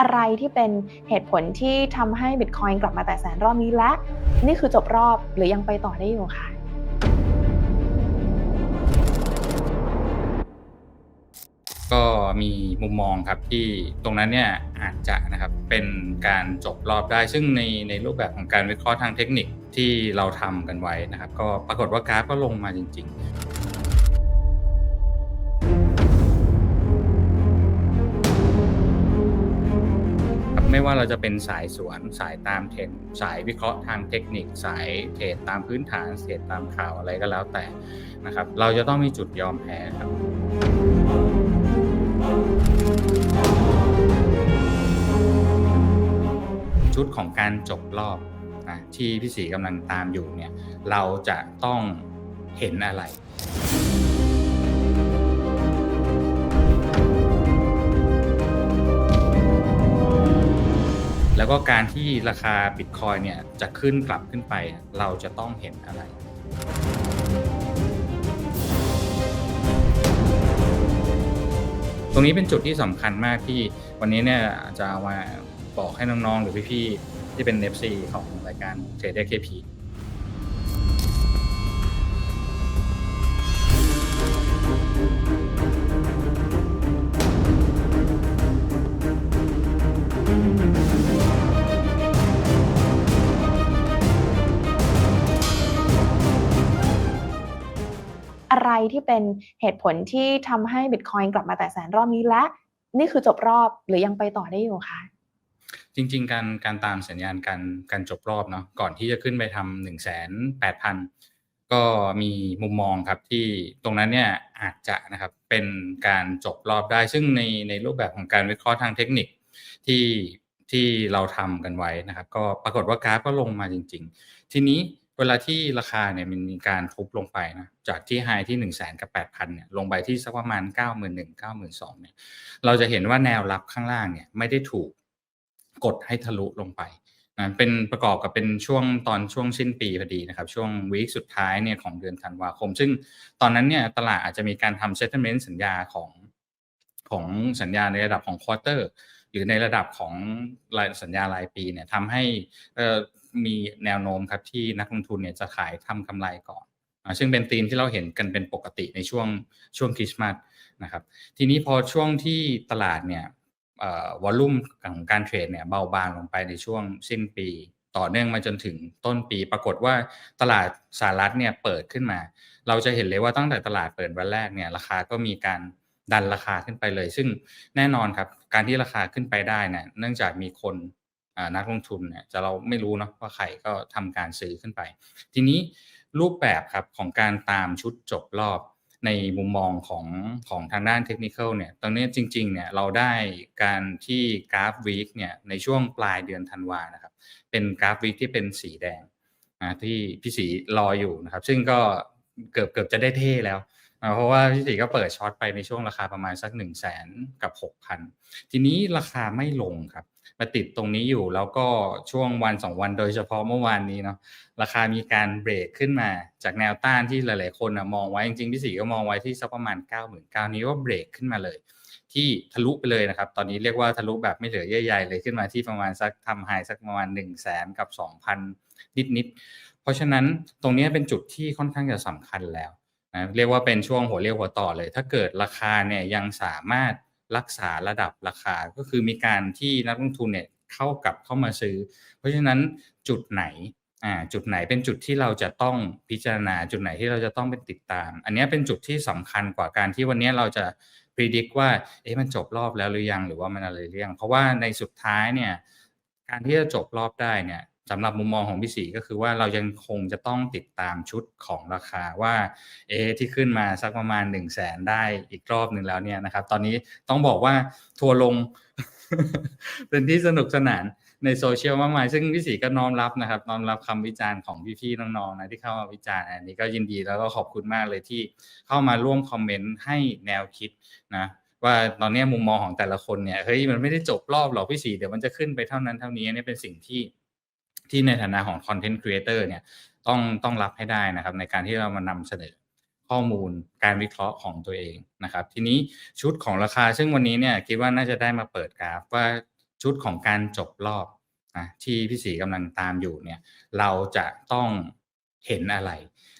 อะไรที่เป็นเหตุผลที่ทำให้บิตคอยน์กลับมาแตะแสนรอบนี้และ นี่คือจบรอบหรือยังไปต่อได้อยู่ค่ะก็มีมุมมองครับที่ตรงนั้นเนี่ยอาจจะนะครับเป็นการจบรอบได้ ซึ่งในในรูปแบบของการวิเคราะห์ทางเทคนิคที่เราทำกันไว้นะครับ ก็ปรากฏว่ากราฟก็ลงมาจริง ๆ ไม่ว่าเราจะเป็นสายสวนสายตามเทรนสายวิเคราะห์ทางเทคนิค สายเทรดตามพื้นฐานเทรดตามข่าวอะไรก็แล้วแต่นะครับ เราจะต้องมีจุดยอมแพ้ครับชุดของการจบรอบนะที่พี่ศรีกำลังตามอยู่เนี่ยเราจะต้องเห็นอะไร แล้วก็การที่ราคาบิตคอยเนี่ยจะขึ้นกลับขึ้นไป เราจะต้องเห็นอะไรตรงนี้เป็นจุดที่สำคัญมากที่วันนี้เนี่ยจะเอามาบอกให้น้องๆ หรือพี่ๆที่เป็นเนฟซีของรายการ Trader KP อะไร ที่เป็นเหตุผลที่ทำให้บิตคอยน์กลับมาแตะแสนรอบนี้และ นี่คือจบรอบหรือยังไปต่อได้อยู่คะจริง ๆ การการตามสัญญาณการการจบรอบเนาะก่อนที่จะขึ้นไปทำหนึ่งแสนแปดพันก็มีมุมมองครับที่ตรงนั้นเนี่ยอาจจะนะครับเป็นการจบรอบได้ ซึ่งในในรูปแบบของการวิเคราะห์ทางเทคนิคที่ที่เราทำกันไว้นะครับ ก็ปรากฏว่ากราฟก็ลงมาจริง ๆ ทีนี้ เวลาที่ราคาเนี่ยมันมีการทุบลงไปนะจากที่ไฮที่1นึ่งแสนกับแปดพันเนี่ยลงไปที่สักประมาณ9 1 0 0 0 9 2 0 0 0เนี่ยเราจะเห็นว่าแนวรับข้างล่างเนี่ยไม่ได้ถูกกดให้ทะลุลงไปนะเป็นประกอบกับเป็นช่วงตอนช่วงสิ้นปีพอดีนะครับ ช่วงวีคสุดท้ายเนี่ยของเดือนธันวาคม ซึ่งตอนนั้นเนี่ยตลาดอาจจะมีการทำ settlement สัญญาของของสัญญาในระดับของควอเตอร์หรือในระดับของรายสัญญารายปีเนี่ยทำให้ มีแนวโน้มครับที่นักลงทุนเนี่ยจะขายทำกำไรก่อนซึ่งเป็นธีมที่เราเห็นกันเป็นปกติในช่วงช่วงคริสต์มาสนะครับ ทีนี้พอช่วงที่ตลาดเนี่ยวอลลุ่มของการเทรดเนี่ยเบาบางลงไปในช่วงสิ้นปี ต่อเนื่องมาจนถึงต้นปี ปรากฏว่าตลาดสหรัฐเนี่ยเปิดขึ้นมา เราจะเห็นเลยว่าตั้งแต่ตลาดเปิดวันแรกเนี่ยราคาก็มีการดันราคาขึ้นไปเลย ซึ่งแน่นอนครับการที่ราคาขึ้นไปได้เนี่ยเนื่องจากมีคน นักลงทุนเนี่ยจะเราไม่รู้เนาะว่าใครก็ทำการซื้อขึ้นไป ทีนี้รูปแบบครับของการตามชุดจบรอบในมุมมองของของทางด้านเทคนิคเนี่ย ตอนนี้จริงๆ เนี่ยเราได้การที่กราฟวีคเนี่ยในช่วงปลายเดือนธันวานะครับ เป็นกราฟวีคที่เป็นสีแดงนะที่พี่สีรออยู่นะครับ ซึ่งก็เกือบเกือบจะได้เท่แล้ว เพราะว่าพี่สีก็เปิดช็อตไปในช่วงราคาประมาณสัก1นึ่งแสนกับ6,000ทีนี้ราคาไม่ลงครับมาติดตรงนี้อยู่แล้วก็ช่วงวันสองวันโดยเฉพาะเมื่อวานนี้เนาะราคามีการเบรกขึ้นมาจากแนวต้านที่หลาย ๆ คนนะมองไว้จริงๆพี่สีก็มองไว้ที่สักประมาณ9 9 0 0 0นี้ว่าเบรกขึ้นมาเลย ที่ทะลุไปเลยนะครับ ตอนนี้เรียกว่าทะลุแบบไม่เหลือเยื่อใยเลยขึ้นมาที่ประมาณสักทำไฮสักประมาณ1 0 0 0 0แสนกับ 2,000 นิด ๆ เพราะฉะนั้นตรงนี้เป็นจุดที่ค่อนข้างจะสำคัญแล้ว นะเรียกว่าเป็นช่วงหัวเรียวหัวต่อเลย ถ้าเกิดราคาเนี่ยยังสามารถรักษาระดับราคาก็คือมีการที่นักลงทุนเนี่ยเข้ากับเข้ามาซื้อ เพราะฉะนั้นจุดไหนอ่าจุดไหนเป็นจุดที่เราจะต้องพิจารณาจุดไหนที่เราจะต้องเป็นติดตาม อันนี้เป็นจุดที่สำคัญกว่าการที่วันนี้เราจะพิจิตรว่าเอ๊ะมันจบรอบแล้วหรือยังหรือว่ามันอะไรเรื่องเพราะว่าในสุดท้ายเนี่ยการที่จะจบรอบได้เนี่ย สำหรับมุมมองของพี่สีก็คือว่าเรายังคงจะต้องติดตามชุดของราคาว่าเอที่ขึ้นมาสักประมาณ1นึ่งแสนได้อีกรอบหนึ่งแล้วเนี่ยนะครับ ตอนนี้ต้องบอกว่าทัวลงเป็นที่สนุกสนานในโซเชียลมากมาย ซึ่งพี่สีก็น้อมรับนะครับน้อมรับคำวิจารณ์ของพี่ๆน้องๆนะที่เข้ามาวิจารณ์อันนี้ก็ยินดีแล้วก็ขอบคุณมากเลยที่เข้ามาร่วมคอมเมนต์ให้แนวคิดนะว่าตอนนี้มุมมองของแต่ละคนเนี่ยเฮ้ยมันไม่ได้จบรอบหรอกพี่สีเดี๋ยวมันจะขึ้นไปเท่านั้นเท่านี้นี่เป็นสิ่งที่ ที่ในฐานะของคอนเทนต์ครีเอเตอร์เนี่ยต้องต้องรับให้ได้นะครับ ในการที่เรามานำเสนอข้อมูลการวิเคราะห์ของตัวเองนะครับ ทีนี้ชุดของราคาซึ่งวันนี้เนี่ยคิดว่าน่าจะได้มาเปิดกราฟว่าชุดของการจบรอบนะที่พี่ศรีกำลังตามอยู่เนี่ยเราจะต้องเห็นอะไร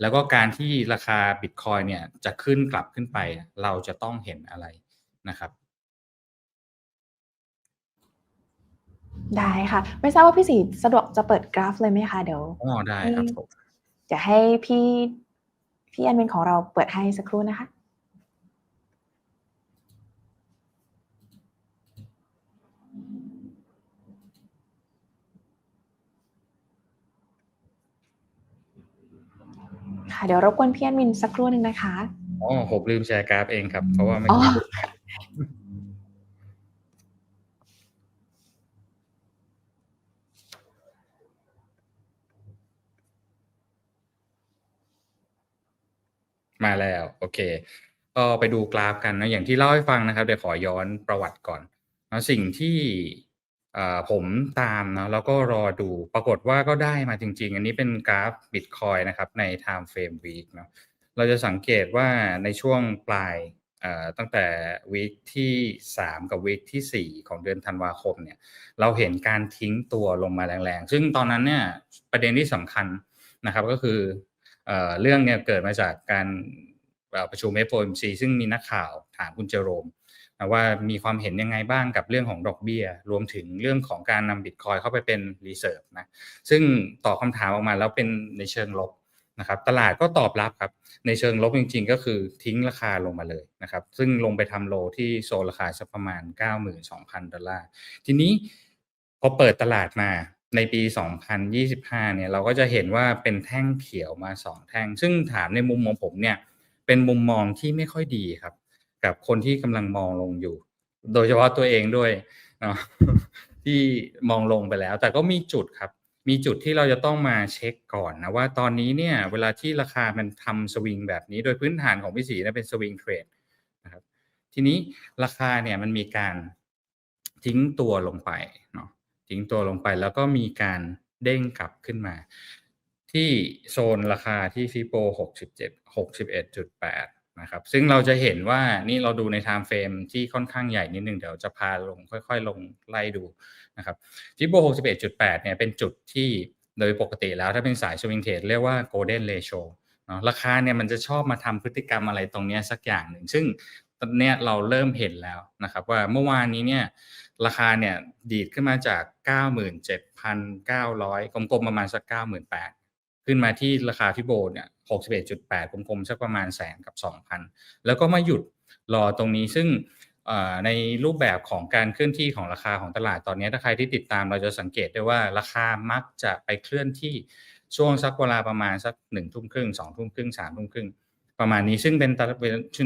แล้วก็การที่ราคาบิตคอยเนี่ยจะขึ้นกลับขึ้นไป เราจะต้องเห็นอะไรนะครับ ได้ค่ะ ไม่ทราบว่าพี่ศรีสะดวกจะเปิดกราฟเลยไหมคะ เดี๋ยวอ๋อได้ครับผมจะให้พี่พี่แอดมินของเราเปิดให้สักครู่นะคะค่ะเดี๋ยวรบกวนพี่แอดมินสักครู่หนึ่งนะคะ อ๋อผมลืมแชร์กราฟเองครับ เพราะว่าไม่ อ๋อ มาแล้ว โอ เคก็ไปดูกราฟกันนะอย่างที่เล่าให้ฟังนะครับเดี๋ยวขอย้อนประวัติก่อนนะสิ่งที่ผมตามเนาะแล้วก็รอดูปรากฏว่าก็ได้มาจริง ๆ อันนี้เป็นกราฟ Bitcoin นะครับใน Time Frame Week เนาะเราจะสังเกตว่าในช่วงปลายตั้งแต่วีคที่ 3 กับวีคที่ 4 ของเดือนธันวาคมเนี่ยเราเห็นการทิ้งตัวลงมาแรงๆ ซึ่งตอนนั้นเนี่ยประเด็นที่สำคัญนะครับก็คือเรื่องเนี่ยเกิดมาจากการ ประชุม FOMC ซึ่งมีนักข่าวถามคุณเจอโรมนะว่ามีความเห็นยังไงบ้างกับเรื่องของดอกเบี้ย รวมถึงเรื่องของการนำบิตคอยเข้าไปเป็นรีเซิร์ฟนะซึ่งตอบคำถามออกมาแล้วเป็นในเชิงลบนะครับตลาดก็ตอบรับครับในเชิงลบจริง ๆ ก็คือทิ้งราคาลงมาเลยนะครับซึ่งลงไปทำโลที่โซนราคาสักประมาณ 92,000 ดอลลาร์ ทีนี้พอเปิดตลาดมาในปี 2025 เนี่ยเราก็จะเห็นว่าเป็นแท่งเขียวมา 2 แท่ง ซึ่งถามในมุมมองผมเนี่ย เป็นมุมมองที่ไม่ค่อยดีครับ กับคนที่กำลังมองลงอยู่ โดยเฉพาะตัวเองด้วยเนาะที่มองลงไปแล้ว แต่ก็มีจุดครับ มีจุดที่เราจะต้องมาเช็คก่อนนะว่าตอนนี้เนี่ย เวลาที่ราคามันทำสวิงแบบนี้โดยพื้นฐานของพี่สีนี่ยเป็นสวิงเทรดนะครับ ทีนี้ราคาเนี่ยมันมีการทิ้งตัวลงไปเนาะทิ้งตัวลงไปแล้วก็มีการเด้งกลับขึ้นมา ที่โซนราคาที่ฟิโป67 61.8 นะครับ ซึ่งเราจะเห็นว่านี่เราดูใน time frame ที่ค่อนข้างใหญ่นิดนึง เดี๋ยวจะพาลงค่อยๆ ลงไล่ดูนะครับฟิโป61.8 เนี่ยเป็นจุดที่โดยปกติแล้วถ้าเป็นสาย swing trade เรียกว่า golden ratio เนาะราคาเนี่ยมันจะชอบมาทำพฤติกรรมอะไรตรงนี้สักอย่างหนึ่ง ซึ่งตอนนี้เราเริ่มเห็นแล้วนะครับว่าเมื่อวานนี้เนี่ยราคาเนี่ยดีดขึ้นมาจาก 97,900 กลมๆประมาณสัก 98,000 ขึ้นมาที่ราคาที่โบเนี่ย61.8กลมๆสักประมาณแสนกับ 2,000 แล้วก็มาหยุดรอตรงนี้ซึ่งในรูปแบบของการเคลื่อนที่ของราคาของตลาดตอนนี้ถ้าใครที่ติดตามเราจะสังเกตได้ว่าราคามักจะไปเคลื่อนที่ช่วงสักเวลาประมาณสักหนึ่งทุ่มครึ่งสองทุ่มครึ่งสามทุ่มครึ่งประมาณนี้ซึ่งเป็น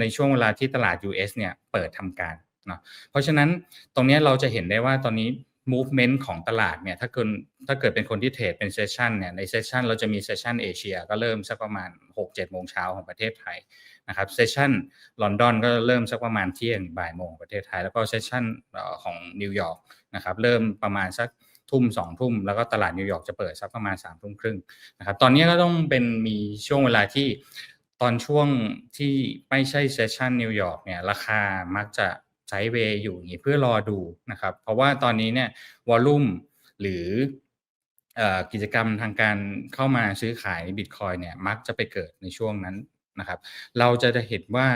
ในช่วงเวลาที่ตลาด US เนี่ยเปิดทำการเนาะเพราะฉะนั้นตรงนี้เราจะเห็นได้ว่าตอนนี้ movement ของตลาดเนี่ยถ้าเกิดถ้าเกิดเป็นคนที่เทรดเป็นเซสชันเนี่ยในเซสชันเราจะมีเซสชันเอเชียก็เริ่มสักประมาณ 6-7 โมงเช้าของประเทศไทยนะครับเซสชันลอนดอนก็เริ่มสักประมาณเที่ยงบ่ายโมงประเทศไทย แล้วก็เซสชันของนิวยอร์กนะครับเริ่มประมาณสักทุ่มสองทุ่มแล้วก็ตลาดนิวยอร์กจะเปิดสักประมาณสามทุ่มครึ่งนะครับตอนนี้ก็ต้องเป็นมีช่วงเวลาที่ตอนช่วงที่ไม่ใช่เซสชันนิวยอร์กเนี่ยราคามักจะ ไซด์เวย์อยู่อย่างนี้เพื่อรอดูนะครับ เพราะว่าตอนนี้เนี่ยวอลลุ่มหรือกิจกรรมทางการเข้ามาซื้อขายบิตคอยเนี่ยมักจะไปเกิดในช่วงนั้นนะครับ เราจะเห็นว่า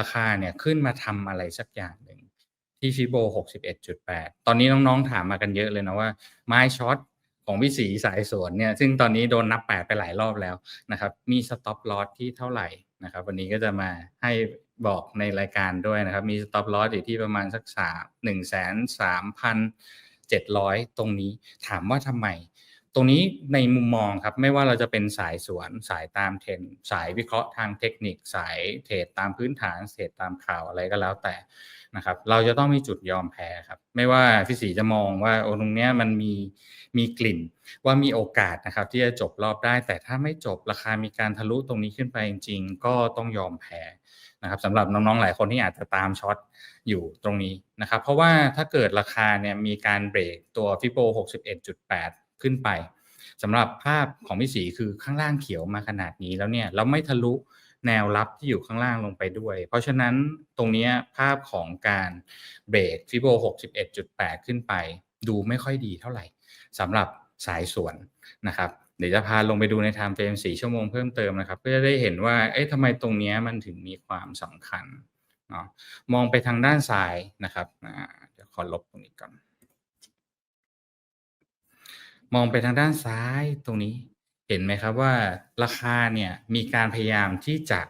ราคาเนี่ยขึ้นมาทำอะไรสักอย่างหนึ่งที่ฟิโบ61.8 ตอนนี้น้องๆถามมากันเยอะเลยนะว่าไม้ช็อตของพี่สีสายสวนเนี่ยซึ่งตอนนี้โดนนับแปดไปหลายรอบแล้วนะครับ มีสต็อปลอสที่เท่าไหร่นะครับ วันนี้ก็จะมาให้ บอกในรายการด้วยนะครับ มีสต็อปลอสอยู่ที่ประมาณสักสามหนึ่งแสนสามพันเจ็ดร้อยตรงนี้ถามว่าทำไม ตรงนี้ในมุมมองครับ ไม่ว่าเราจะเป็นสายสวนสายตามเทรนสายวิเคราะห์ทางเทคนิคสายเทรดตามพื้นฐานเทรดตามข่าวอะไรก็แล้วแต่นะครับเราจะต้องมีจุดยอมแพ้ครับ ไม่ว่าพี่สีจะมองว่าโอ้ตรงเนี้ยมันมีมีกลิ่นว่ามีโอกาสนะครับที่จะจบรอบได้ แต่ถ้าไม่จบราคามีการทะลุตรงนี้ขึ้นไปจริง ๆ ก็ต้องยอมแพ้ นะครับสำหรับน้องๆหลายคนที่อาจจะตามช็อตอยู่ตรงนี้นะครับ เพราะว่าถ้าเกิดราคาเนี่ยมีการเบรกตัวฟิโบ61.8 ขึ้นไปสำหรับภาพของพี่สีคือข้างล่างเขียวมาขนาดนี้แล้วเนี่ยเราไม่ทะลุแนวรับที่อยู่ข้างล่างลงไปด้วย เพราะฉะนั้นตรงนี้ภาพของการเบรกฟิโบ61.8 ขึ้นไป ดูไม่ค่อยดีเท่าไหร่สำหรับสายสวนนะครับ เดี๋ยวจะพาลงไปดูใน time frame 4ชั่วโมงเพิ่มเติมนะครับเพื่อจะได้เห็นว่าเอ๊ะทำไมตรงนี้มันถึงมีความสำคัญเนาะมองไปทางด้านซ้ายนะครับเดี๋ยวขอลบตรงนี้ก่อนมองไปทางด้านซ้ายตรงนี้เห็นไหมครับว่าราคาเนี่ยมีการพยายามที่จะ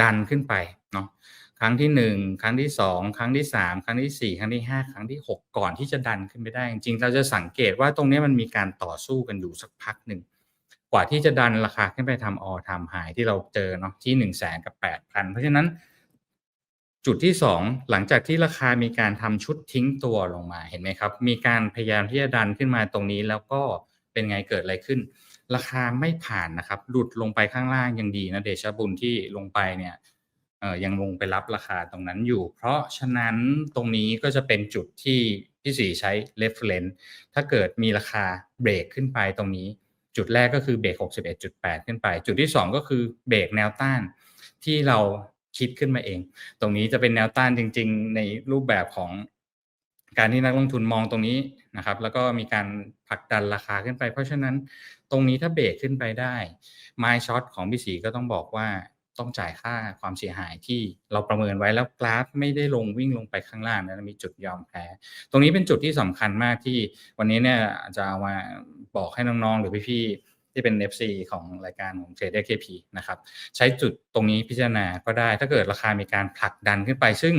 ดันขึ้นไปเนาะครั้งที่หนึ่งครั้งที่สองครั้งที่สามครั้งที่สี่ครั้งที่ห้าครั้งที่หกก่อนที่จะดันขึ้นไปได้ จริงๆเราจะสังเกตว่าตรงนี้มันมีการต่อสู้กันอยู่สักพักหนึ่ง กว่าที่จะดันราคาขึ้นไปทำออทำหายที่เราเจอเนาะที่หนึ่งแสนกับแปดพันเพราะฉะนั้นจุดที่สองหลังจากที่ราคามีการทำชุดทิ้งตัวลงมาเห็นไหมครับ มีการพยายามที่จะดันขึ้นมาตรงนี้แล้วก็เป็นไงเกิดอะไรขึ้น ราคาไม่ผ่านนะครับ หลุดลงไปข้างล่างยังดีนะเดชบุญที่ลงไปเนี่ยเออยังลงไปรับราคาตรงนั้นอยู่ เพราะฉะนั้นตรงนี้ก็จะเป็นจุดที่พี่สีใช้ reference ถ้าเกิดมีราคาเบรกขึ้นไปตรงนี้ จุดแรกก็คือเบรก 61.8 ขึ้นไป จุดที่สองก็คือเบรกแนวต้านที่เราคิดขึ้นมาเอง ตรงนี้จะเป็นแนวต้านจริง ๆ ในรูปแบบของการที่นักลงทุนมองตรงนี้นะครับ แล้วก็มีการผลักดันราคาขึ้นไป เพราะฉะนั้นตรงนี้ถ้าเบรกขึ้นไปได้ไม้ช็อตของพี่สีก็ต้องบอกว่า ต้องจ่ายค่าความเสียหายที่เราประเมินไว้แล้วกราฟไม่ได้ลงวิ่งลงไปข้างล่างนะมีจุดยอมแพ้ตรงนี้เป็นจุดที่สำคัญมากที่วันนี้เนี่ยจะเอามาบอกให้น้องๆ หรือพี่ๆที่เป็น FC ของรายการของ Trader KP นะครับใช้จุดตรงนี้พิจารณาก็ได้ถ้าเกิดราคามีการผลักดันขึ้นไป ซึ่ง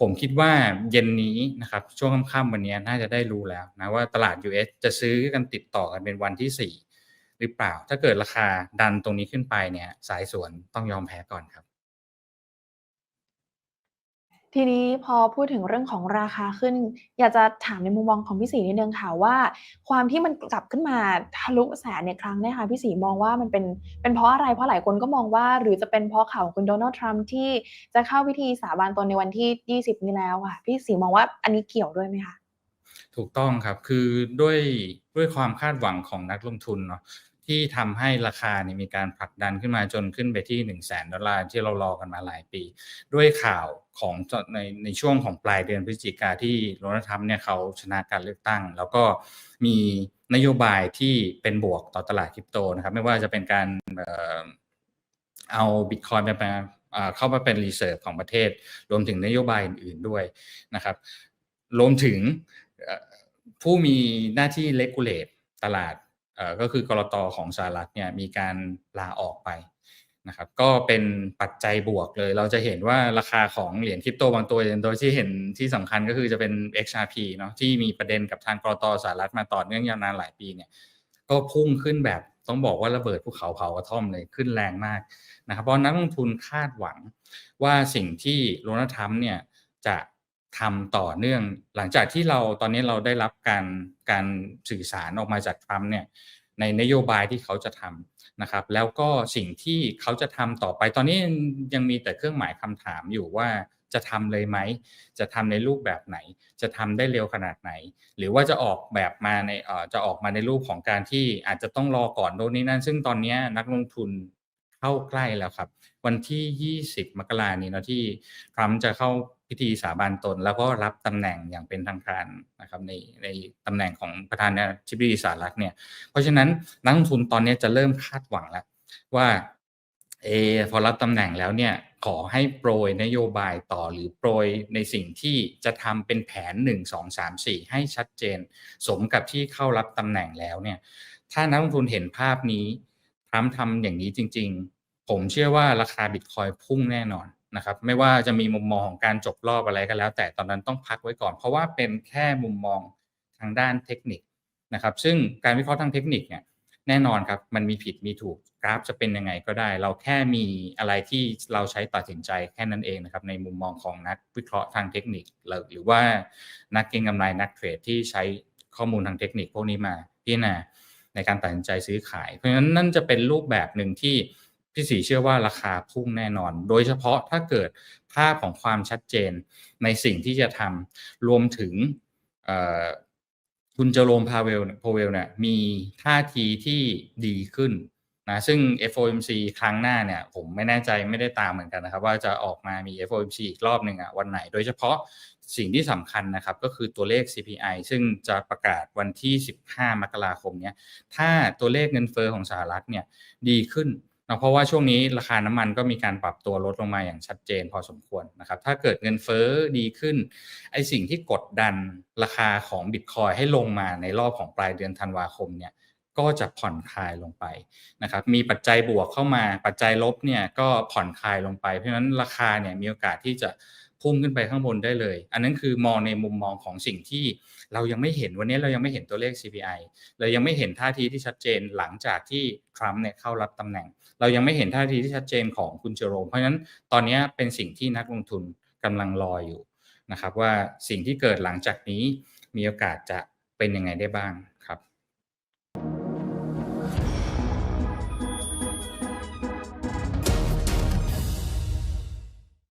ผมคิดว่าเย็นนี้นะครับช่วงค่ำๆวันนี้น่าจะได้รู้แล้วนะว่าตลาด US จะซื้อกันติดต่อกันเป็นวันที่ 4 หรือเปล่า ถ้าเกิดราคาดันตรงนี้ขึ้นไปเนี่ย สายสวนต้องยอมแพ้ก่อนครับ ทีนี้พอพูดถึงเรื่องของราคาขึ้น อยากจะถามในมุมมองของพี่ศรีนิดนึงค่ะว่า ความที่มันกลับขึ้นมาทะลุแสนในครั้งเนี้ค่ะพี่ศรีมองว่ามันเป็นเป็นเพราะอะไรเพราะหลายคนก็มองว่า หรือจะเป็นเพราะข่าวของคุณโดนัลด์ทรัมป์ที่จะเข้าพิธีสาบานตนในวันที่ 20 นี้แล้วค่ะพี่ศรีมองว่าอันนี้เกี่ยวด้วยไหมคะถูกต้องครับ คือด้วยด้วยความคาดหวังของนักลงทุนเนาะ ที่ทำให้ราคาเนี่ยมีการผลักดันขึ้นมาจนขึ้นไปที่1นึ่งแสนดอลลาร์ที่เรารอกันมาหลายปี ด้วยข่าวของในในช่วงของปลายเดือนพฤศจิกาที่โดนัลด์ทรัมป์เนี่ยเขาชนะการเลือกตั้ง แล้วก็มีนโยบายที่เป็นบวกต่อตลาดคริปโตนะครับไม่ว่าจะเป็นการเอ่อเอาบิตคอยน์มาเข้ามาเป็นรีเซิร์ฟของประเทศ รวมถึงนโยบายอื่นๆด้วยนะครับ รวมถึงผู้มีหน้าที่เลกูเลตตลาด ก็คือกรตของสหรัฐเนี่ยมีการลาออกไปนะครับก็เป็นปัจจัยบวกเลย เราจะเห็นว่าราคาของเหรียญคริปโตบางตัวโดยที่เห็นที่สำคัญก็คือจะเป็น XRP เนาะที่มีประเด็นกับทางกรตสหรัฐมาต่อเนื่องยาวนานหลายปีเนี่ยก็พุ่งขึ้นแบบต้องบอกว่าระเบิดภูเขาเผากระท่อมเลยขึ้นแรงมากนะครับเพราะนักลงทุนคาดหวังว่าสิ่งที่โดนัลด์ทรัมป์เนี่ยจะ ทำต่อเนื่องหลังจากที่เราตอนนี้เราได้รับการการสื่อสารออกมาจากทรัมป์เนี่ยในนโยบายที่เขาจะทำนะครับ แล้วก็สิ่งที่เขาจะทำต่อไป ตอนนี้ยังมีแต่เครื่องหมายคำถามอยู่ว่าจะทำเลยไหม จะทำในรูปแบบไหน จะทำได้เร็วขนาดไหน หรือว่าจะออกแบบมาในเอ่อจะออกมาในรูปของการที่อาจจะต้องรอก่อนโน่นนี่นั่น ซึ่งตอนนี้นักลงทุนเข้าใกล้แล้วครับ วันที่ 20 มกรานี้นะที่ทรัมป์จะเข้า พิธีสาบานตน แล้วก็รับตำแหน่งอย่างเป็นทางการนะครับในในตำแหน่งของประธานาธิบดีสหรัฐเนี่ยเพราะฉะนั้นนักลงทุนตอนนี้จะเริ่มคาดหวังแล้วว่าเอพอรับตำแหน่งแล้วเนี่ยขอให้โปรยนโยบายต่อหรือโปรยในสิ่งที่จะทำเป็นแผน 1 2 3 4 ให้ชัดเจน สมกับที่เข้ารับตำแหน่งแล้วเนี่ยถ้านักลงทุนเห็นภาพนี้ทรัมป์ทำอย่างนี้จริง ๆ ผมเชื่อว่าราคาบิตคอยพุ่งแน่นอน นะครับไม่ว่าจะมีมุมมองของการจบรอบอะไรก็แล้ว แต่ตอนนั้นต้องพักไว้ก่อน เพราะว่าเป็นแค่มุมมองทางด้านเทคนิคนะครับซึ่งการวิเคราะห์ทางเทคนิคเนี่ยแน่นอนครับมันมีผิดมีถูกกราฟจะเป็นยังไงก็ได้ เราแค่มีอะไรที่เราใช้ตัดสินใจแค่นั้นเองนะครับในมุมมองของนักวิเคราะห์ทางเทคนิค หรือว่านักเก็งกำไรนักเทรดที่ใช้ข้อมูลทางเทคนิคพวกนี้มาพิจารณาในการตัดสินใจซื้อขาย เพราะฉะนั้นนั่นจะเป็นรูปแบบหนึ่งที่ พี่สีเชื่อว่าราคาพุ่งแน่นอน โดยเฉพาะถ้าเกิดภาพของความชัดเจนในสิ่งที่จะทำรวมถึงคุณเจโรมพาเวลพาเวลเนี่ยมีท่าทีที่ดีขึ้นนะซึ่ง FOMC ครั้งหน้าเนี่ยผมไม่แน่ใจไม่ได้ตามเหมือนกันนะครับ ว่าจะออกมามี FOMC อีกรอบหนึ่งอะวันไหน โดยเฉพาะสิ่งที่สำคัญนะครับ ก็คือตัวเลข CPI ซึ่งจะประกาศวันที่ 15 มกราคมเนี้ยถ้าตัวเลขเงินเฟ้อของสหรัฐเนี่ยดีขึ้น นะเพราะว่าช่วงนี้ราคาน้ำมันก็มีการปรับตัวลดลงมาอย่างชัดเจนพอสมควรนะครับ ถ้าเกิดเงินเฟ้อดีขึ้น ไอสิ่งที่กดดันราคาของบิตคอยให้ลงมาในรอบของปลายเดือนธันวาคมเนี่ยก็จะผ่อนคลายลงไปนะครับ มีปัจจัยบวกเข้ามา ปัจจัยลบเนี่ยก็ผ่อนคลายลงไป เพราะฉะนั้นราคาเนี่ยมีโอกาสที่จะ พุ่งขึ้นไปข้างบนได้เลย อันนั้นคือมองในมุมมองของสิ่งที่เรายังไม่เห็นวันนี้เรายังไม่เห็นตัวเลข CPI เรายังไม่เห็นท่าทีที่ชัดเจนหลังจากที่ทรัมป์เนี่ยเข้ารับตำแหน่ง เรายังไม่เห็นท่าทีที่ชัดเจนของคุณเจอโรมเพราะฉะนั้นตอนนี้เป็นสิ่งที่นักลงทุนกำลังรออยู่นะครับว่าสิ่งที่เกิดหลังจากนี้มีโอกาสจะเป็นยังไงได้บ้าง